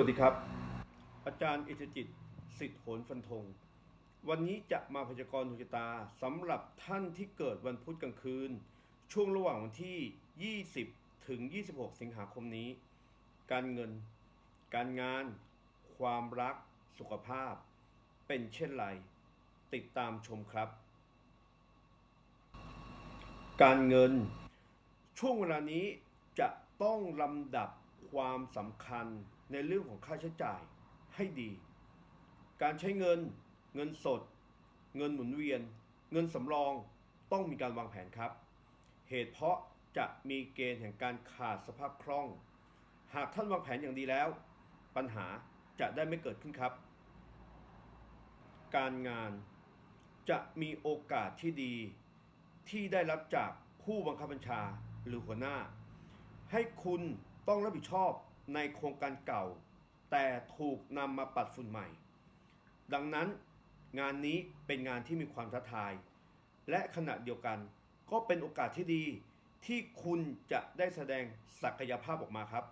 วัสดีครับ อาจารย์อิทธิจิตสิทธิโหนฟันธง วันนี้จะมาพยากรณ์ดวงชะตาสำหรับท่านที่เกิดวันพุธกลางคืน ช่วงระหว่างวันที่ 20 ถึง 26 สิงหาคมนี้ การเงิน การงาน ความรัก สุขภาพ เป็นเช่นไร ติดตามชมครับ การเงิน ช่วงเวลานี้จะต้องลำดับ ความสำคัญในเรื่องของค่าใช้จ่ายให้ดี การใช้เงิน เงินสด เงินหมุนเวียน เงินสำรองต้องมีการวางแผนครับ เหตุเพราะจะมีเกณฑ์แห่งการขาดสภาพคล่อง หากท่านวางแผนอย่างดีแล้ว ปัญหาจะได้ไม่เกิดขึ้นครับ การงานจะมีโอกาสที่ดีที่ได้รับจากผู้บังคับบัญชาหรือหัวหน้า ให้คุณ ต้องรับผิดชอบในโครงการเก่า แต่ถูกนำมาปัดฝุ่นใหม่ ดังนั้นงานนี้เป็นงานที่มีความท้าทาย และขณะเดียวกันก็เป็นโอกาสที่ดีที่คุณจะได้แสดงศักยภาพออกมาครับ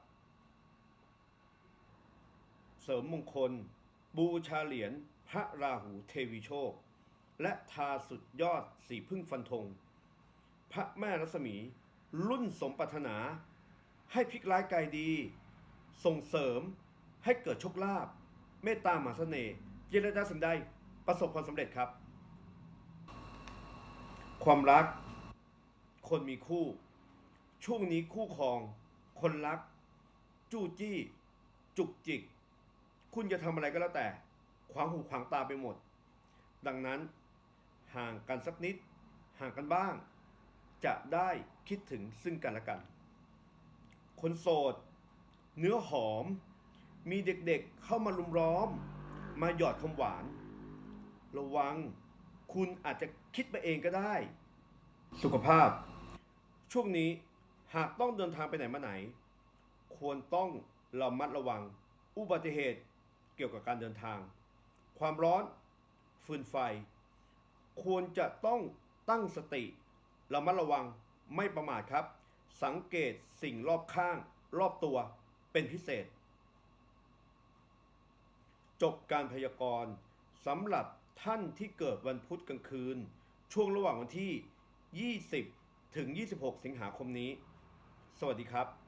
เสริมมงคล บูชาเหรียญพระราหูเทวีโชค และทาสุดยอดสีพึ่งฟันธง พระแม่รัศมี รุ่นสมปรารถนา ให้พลิกร้ายกายดี ส่งเสริมให้เกิดโชคลาภเมตตามหาเสน่ห์เจริญได้สิ่งใดประสบความสำเร็จครับ ความรัก คนมีคู่ ช่วงนี้คู่ครอง คนรัก จู้จี้ จุกจิก คุณจะทำอะไรก็แล้วแต่ ขวางหูขวางตาไปหมด ดังนั้น ห่างกันสักนิด ห่างกันบ้าง จะได้คิดถึงซึ่งกันและกัน คนโสด เนื้อหอม มีเด็กๆเข้ามาลุมล้อม มาหยอดคำหวาน ระวัง คุณอาจจะคิดไปเองก็ได้ สุขภาพ ช่วงนี้หากต้องเดินทางไปไหนมาไหน ควรต้องระมัดระวัง อุบัติเหตุเกี่ยวกับการเดินทาง ความร้อน ฟืนไฟ ควรจะต้องตั้งสติระมัดระวังไม่ประมาทครับ สังเกตสิ่งรอบข้างรอบตัวเป็นพิเศษ จบการพยากรณ์สำหรับท่านที่เกิดวันพุธกลางคืน ช่วงระหว่างวันที่ 20 ถึง 26 สิงหาคมนี้ สวัสดีครับ